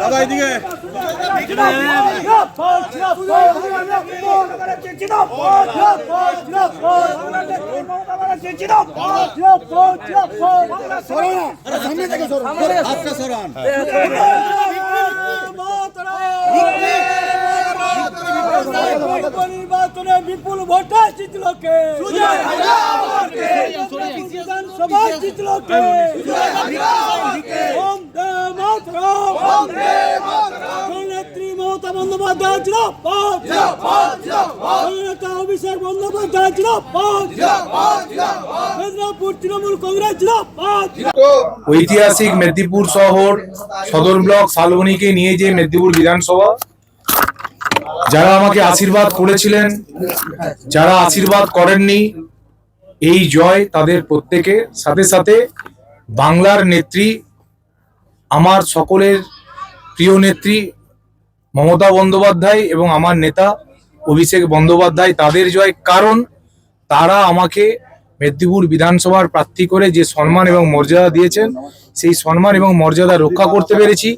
দাদা এদিকে হাতটা সরান নির্বাচনে বিপুল ভোটে জিতল কে? বন্দে মাতরম নেত্রী মমতা বন্দ্যোপাধ্যায় নেতা অভিষেক বন্দ্যোপাধ্যায় ঐতিহাসিক মেদিনীপুর শহর সদর ব্লক শালবনীকে নিয়ে যে মেদিনীপুর বিধানসভা, যারা আমাকে আশীর্বাদ করেছিলেন, যারা আশীর্বাদ করেননি এই জয় তাদের প্রত্যেকের সাথে সাথে বাংলার নেত্রী, আমার সকলের প্রিয় নেত্রী মমতা বন্দ্যোপাধ্যায় এবং আমার নেতা অভিষেক বন্দ্যোপাধ্যায় তাদের জয়। কারণ তারা আমাকে মেদিনীপুর বিধানসভার প্রার্থী করে যে সম্মান এবং মর্যাদা দিয়েছেন, সেই সম্মান এবং মর্যাদা রক্ষা করতে পেরেছি।